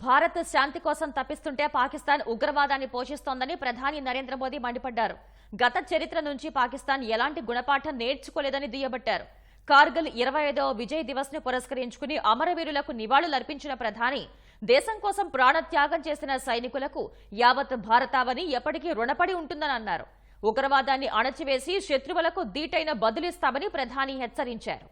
భారత్ శాంతి కోసం తప్పిస్తుంటే పాకిస్తాన్ ఉగ్రవాదాన్ని పోషిస్తోందని ప్రధాని నరేంద్ర మోదీ మండిపడ్డారు. గత చరిత్ర నుంచి పాకిస్తాన్ ఎలాంటి గుణపాఠం నేర్చుకోలేదని దుయ్యబట్టారు. కార్గిల్ ఇరవై ఐదవ విజయ్ దివస్ను పురస్కరించుకుని అమరవీరులకు నివాళులర్పించిన ప్రధాని దేశం కోసం ప్రాణత్యాగం చేసిన సైనికులకు యావత్ భారతావని ఎప్పటికీ రుణపడి ఉంటుందని అన్నారు. ఉగ్రవాదాన్ని అణచివేసి శత్రువులకు దీటైన బదులిస్తామని ప్రధాని హెచ్చరించారు.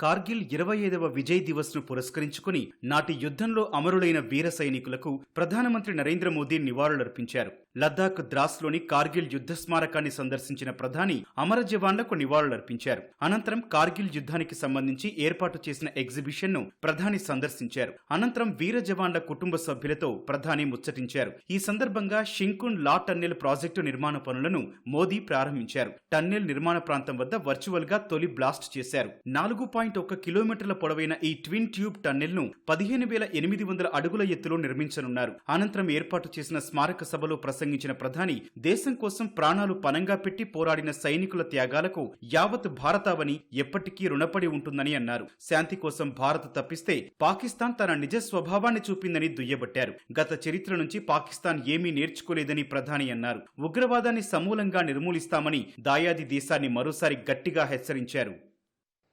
కార్గిల్ ఇరవై ఐదవ విజయ్ దివస్ను పురస్కరించుకుని నాటి యుద్ధంలో అమరులైన వీర సైనికులకు ప్రధానమంత్రి నరేంద్ర మోదీ నివాళులర్పించారు. లద్దాఖ్ ద్రాస్లోని కార్గిల్ యుద్ధ స్మారకాన్ని సందర్శించిన ప్రధాని అమర జవాన్లకు నివాళులర్పించారు. అనంతరం కార్గిల్ యుద్ధానికి సంబంధించి ఏర్పాటు చేసిన ఎగ్జిబిషన్ను ప్రధాని సందర్శించారు. అనంతరం వీర జవాన్ల కుటుంబ సభ్యులతో ప్రధాని ముచ్చటించారు. ఈ సందర్భంగా షింకున్ లా టన్నెల్ ప్రాజెక్టు నిర్మాణ పనులను మోదీ ప్రారంభించారు. టన్నెల్ నిర్మాణ ప్రాంతం వద్ద వర్చువల్గా తొలి బ్లాస్ట్ చేశారు. నాలుగు పాయింట్ ఒక కిలోమీటర్ల పొడవైన ఈ ట్విన్ ట్యూబ్ టన్నెల్ను పదిహేను వేల ఎనిమిది వందల అడుగుల ఎత్తులో నిర్మించనున్నారు. అనంతరం ఏర్పాటు చేసిన స్మారక సభలో ప్రసంగించిన ప్రధాని దేశం కోసం ప్రాణాలు పనంగా పెట్టి పోరాడిన సైనికుల త్యాగాలకు యావత్ భారతావని ఎప్పటికీ రుణపడి ఉంటుందని అన్నారు శాంతి కోసం భారత్ తప్పిస్తే పాకిస్తాన్ తన నిజ స్వభావాన్ని చూపిందని దుయ్యబట్టారు గత చరిత్ర నుంచి పాకిస్తాన్ ఏమీ నేర్చుకోలేదని ప్రధాని అన్నారు ఉగ్రవాదాన్ని సమూలంగా నిర్మూలిస్తామని దాయాది దేశాన్ని మరోసారి గట్టిగా హెచ్చరించారు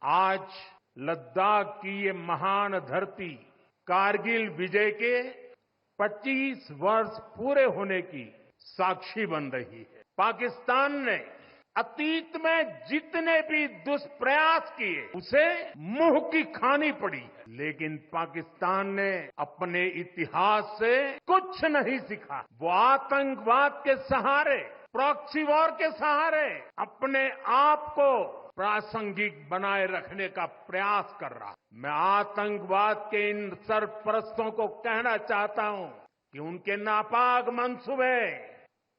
आज लद्दाख की ये महान धरती कारगिल विजय के 25 वर्ष पूरे होने की साक्षी बन रही है। पाकिस्तान ने अतीत में जितने भी दुष्प्रयास किए, उसे मुँह की खानी पड़ी। है लेकिन पाकिस्तान ने अपने इतिहास से कुछ नहीं सीखा। वो आतंकवाद के सहारे प्रॉक्सी वॉर के सहारे अपने आप को प्रासंगिक बनाए रखने का प्रयास कर रहा मैं आतंकवाद के इन सरपरस्तों को कहना चाहता हूँ कि उनके नापाक मंसूबे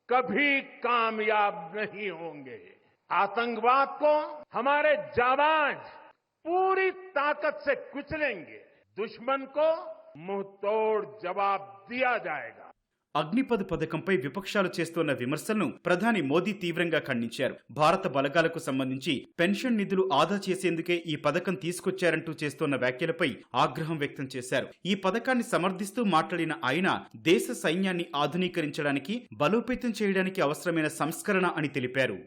कभी कामयाब नहीं होंगे। आतंकवाद को हमारे जाबाज पूरी ताकत से कुचलेंगे। दुश्मन को मुँह तोड़ जवाब दिया जाएगा। అగ్నిపథ్ పథకంపై విపక్షాలు చేస్తోన్న విమర్శలను ప్రధాని మోదీ తీవ్రంగా ఖండించారు భారత బలగాలకు సంబంధించి పెన్షన్ నిధులు ఆదా చేసేందుకే ఈ పథకం తీసుకొచ్చారంటూ చేస్తోన్న వ్యాఖ్యలపై ఆగ్రహం వ్యక్తం చేశారు ఈ పథకాన్ని సమర్థిస్తూ మాట్లాడిన ఆయన దేశ సైన్యాన్ని ఆధునీకరించడానికి బలోపేతం చేయడానికి అవసరమైన సంస్కరణ అని తెలిపారు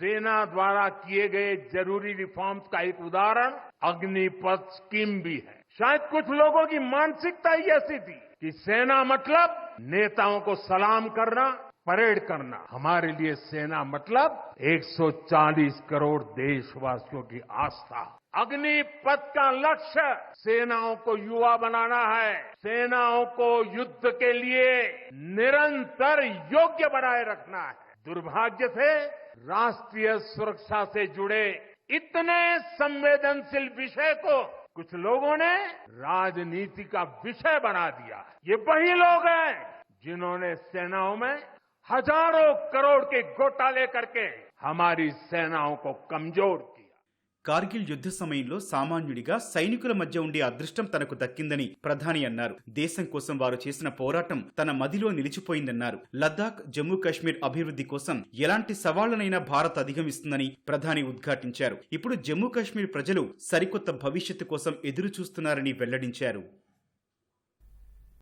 सेना द्वारा किए गए जरूरी रिफॉर्म्स का एक उदाहरण अग्निपथ स्कीम भी है शायद कुछ लोगों की मानसिकता ही ऐसी थी कि सेना मतलब नेताओं को सलाम करना, परेड करना। हमारे लिए सेना मतलब 140 करोड़ देशवासियों की आस्था। अग्निपथ का लक्ष्य सेनाओं को युवा बनाना है। सेनाओं को युद्ध के लिए निरंतर योग्य बनाए रखना है। दुर्भाग्य से राष्ट्रीय सुरक्षा से जुड़े इतने संवेदनशील विषय को कुछ लोगों ने राजनीति का विषय बना दिया। ये वही लोग हैं जिन्होंने सेनाओं में हज़ारों करोड़ के घोटाले करके हमारी सेनाओं को कमज़ोर किया। కార్గిల్ యుద్ధ సమయంలో సామాన్యుడిగా సైనికుల మధ్య ఉండే అదృష్టం తనకు దక్కిందని ప్రధాని అన్నారు. దేశం కోసం వారు చేసిన పోరాటం తన మదిలో నిలిచిపోయిందన్నారు. లద్దాఖ్ జమ్మూ కాశ్మీర్ అభివృద్ధి కోసం ఎలాంటి సవాళ్ళనైనా భారత్ అధిగమిస్తుందని ప్రధాని ఉద్ఘాటించారు. ఇప్పుడు జమ్మూ కాశ్మీర్ ప్రజలు సరికొత్త భవిష్యత్తు కోసం ఎదురు చూస్తున్నారని వెల్లడించారు.